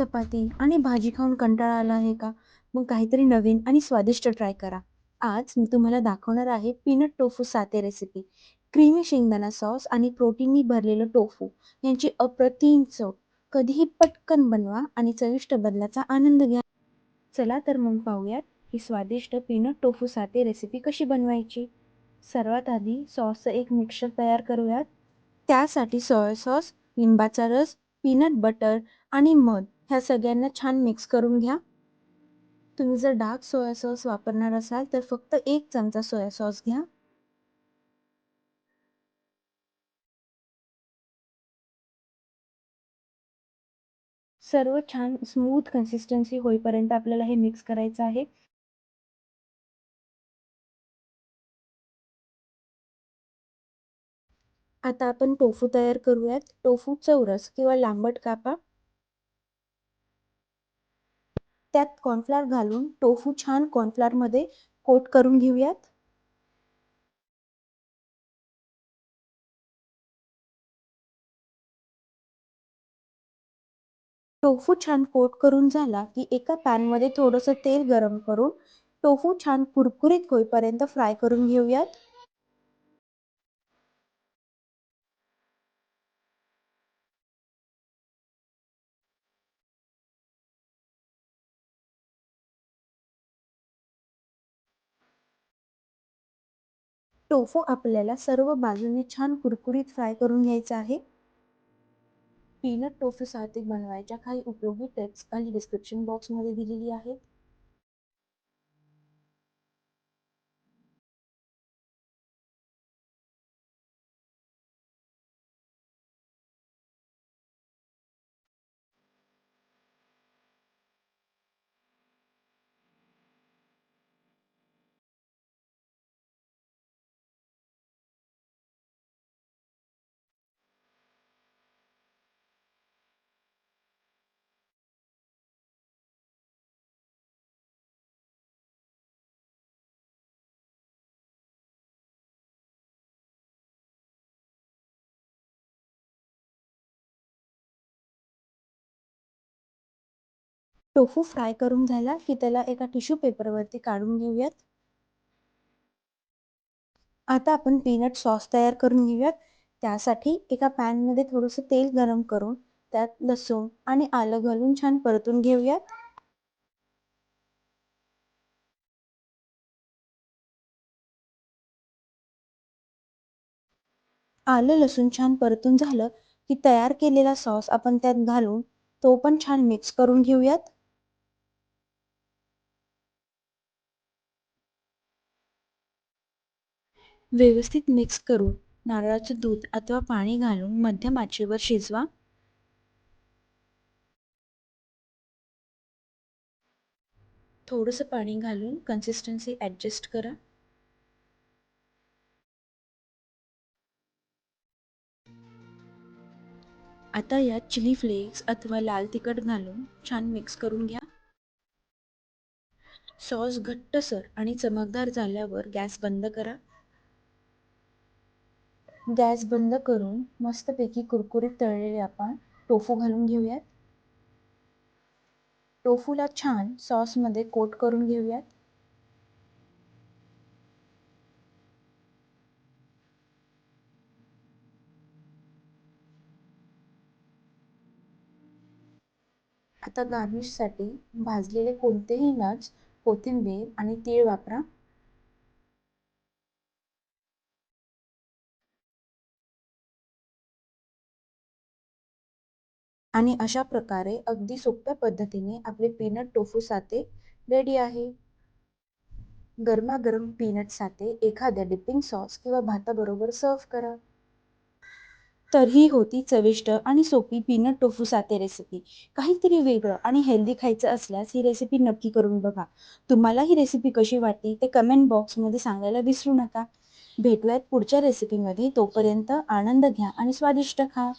चपाती आणि भाजी खाऊन कंटाळा आला आहे का? मग काहीतरी नवीन आणि स्वादिष्ट ट्राय करा. आज मी तुम्हाला दाखवणार आहे peanut tofu satay recipe. Creamy शेंगदाणा सॉस आणि प्रोटीननी भरलेलं टोफू यांची अप्रतिम चव. कधीही पटकन बनवा आणि चविष्ट बदलाचा आनंद घ्या. चला तर मग पाहूयात ही स्वादिष्ट पीनट टोफू साते रेसिपी कशी बनवायची. सर्वात आधी सॉसचं एक मिक्सर तयार करूयात. त्यासाठी सोया सॉस, लिंबाचा रस, पीनट बटर आणि मध ह्या सगळ्यांना छान मिक्स करून घ्या. तुम्ही जर डार्क सोया सॉस वापरणार असाल तर फक्त एक चमचा सोया सॉस घ्या. सर्व छान स्मूथ कन्सिस्टन्सी होईपर्यंत आपल्याला हे मिक्स करायचं आहे. आता आपण टोफू तयार करूयात. टोफू चौरस किंवा लांबट कापा. त्यात कॉर्नफ्लॉर घालून टोफू छान कॉर्नफ्लॉरमध्ये कोट करून घेऊयात. टोफू छान कोट करून झाला की एका पॅनमध्ये थोडंसं तेल गरम करून टोफू छान कुरकुरीत होईपर्यंत फ्राय करून घेऊयात. टोफू आपल्याला सर्व बाजूने छान कुरकुरीत फ्राय करून घ्यायचा आहे. पीनट टोफू साहतिक बनवायच्या काही उपयोगी टिप्स खाली डिस्क्रिप्शन बॉक्समध्ये दिलेली आहेत. टोफू फ्राय करून झाला की त्याला एका टिश्यू पेपरवरती काढून घेऊयात. आता आपण पीनट सॉस तयार करून घेऊयात. त्यासाठी एका पॅनमध्ये थोडंसं तेल गरम करून त्यात लसूण आणि आलं घालून छान परतून घेऊयात. आलं लसूण छान परतून झालं की तयार केलेला सॉस आपण त्यात घालून तो पण छान मिक्स करून घेऊयात. व्यवस्थित मिक्स करून नारळाचं दूध अथवा पाणी घालून मध्यम आचेवर शिजवा. थोडंसं पाणी घालून कन्सिस्टन्सी ॲडजस्ट करा. आता यात चिली फ्लेक्स अथवा लाल तिखट घालून छान मिक्स करून घ्या. सॉस घट्टसर आणि चमकदार झाल्यावर गॅस बंद करा. गॅस बंद करून मस्तपैकी कुरकुरीत तळलेले आपण टोफू घालून घेऊयात. टोफूला छान सॉसमध्ये कोट करून घेऊयात. आता गार्निशसाठी भाजलेले कोणतेही नट्स, कोथिंबीर आणि तीळ वापरा. आणि अशा प्रकारे अगदी सोप्या पद्धतीने आपले पीनट टोफू साते रेडी आहे. गरमागरम पीनट साते एखाद्या डिपिंग सॉस किंवा भाताबरोबर सर्व्ह करा. तर ही होती चविष्ट आणि सोपी पीनट टोफू साते रेसिपी. काहीतरी वेगळं आणि हेल्दी खायचं असल्यास ही रेसिपी नक्की करून बघा. तुम्हाला ही रेसिपी कशी वाटली ते कमेंट बॉक्समध्ये सांगायला विसरू नका. भेटूयात पुढच्या रेसिपीमध्ये. तोपर्यंत आनंद घ्या आणि स्वादिष्ट खा.